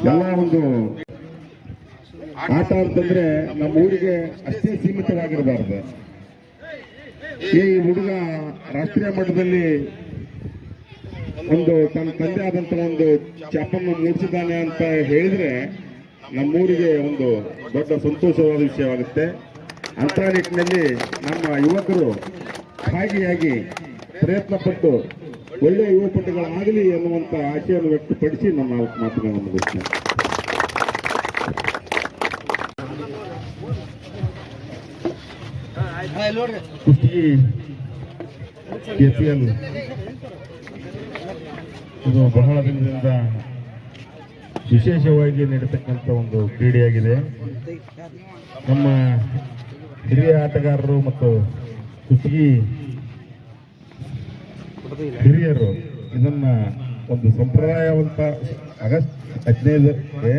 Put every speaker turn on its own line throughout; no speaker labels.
ಎಲ್ಲ ಒಂದು ಆಟ ಅಂತಂದ್ರೆ ನಮ್ಮ ಊರಿಗೆ ಅಷ್ಟೇ ಸೀಮಿತವಾಗಿರಬಾರ್ದು. ಈ ಹುಡುಗ ರಾಷ್ಟ್ರೀಯ ಮಟ್ಟದಲ್ಲಿ ಒಂದು ತನ್ನ ತಂದೆ ಆದಂತ ಒಂದು ಚಾಪನ್ನು ಮೂಡಿಸಿದ್ದಾನೆ ಅಂತ ಹೇಳಿದ್ರೆ ನಮ್ಮೂರಿಗೆ ಒಂದು ದೊಡ್ಡ ಸಂತೋಷವಾದ ವಿಷಯವಾಗುತ್ತೆ. ಅಂತ ನಿಟ್ಟಿನಲ್ಲಿ ನಮ್ಮ ಯುವಕರು ಭಾಗಿಯಾಗಿ ಪ್ರಯತ್ನ ಪಟ್ಟು ಒಳ್ಳೆಯ ಯುವಪಟುಗಳಾಗಲಿ ಎನ್ನುವಂತ ಆಶೆಯನ್ನು ವ್ಯಕ್ತಪಡಿಸಿ ನಾಲ್ಕು ಮಾತುಗಳನ್ನು ಮುಗಿಸ್ತೇನೆ. ಕೆಪಿಎಲ್ ಇದು ಬಹಳ ದಿನದಿಂದ ವಿಶೇಷವಾಗಿ ನಡೀತಕ್ಕಂಥ ಒಂದು ಕ್ರೀಡೆಯಾಗಿದೆ. ನಮ್ಮ ಹಿರಿಯ ಆಟಗಾರರು ಮತ್ತು ಕುಷ್ಟಗಿ ಹಿರಿಯರು ಇದನ್ನ ಒಂದು ಸಂಪ್ರದಾಯವಂತ ಆಗಸ್ಟ್ ಹದಿನೈದಕ್ಕೆ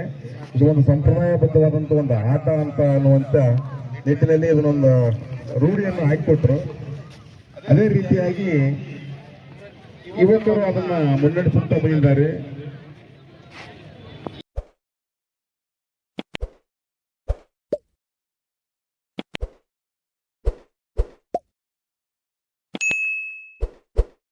ಇದು ಒಂದು ಸಂಪ್ರದಾಯಬದ್ಧವಾದಂಥ ಒಂದು ಆಟ ಅಂತ ಅನ್ನುವಂಥ ನಿಟ್ಟಿನಲ್ಲಿ ಇದನ್ನೊಂದು ರೂಢಿಯನ್ನು ಹಾಕಿಕೊಟ್ರು. ಅದೇ ರೀತಿಯಾಗಿ ಯುವಕರು ಅದನ್ನು ಮುನ್ನಡೆಸುತ್ತಾ ಬಂದಿದ್ದಾರೆ.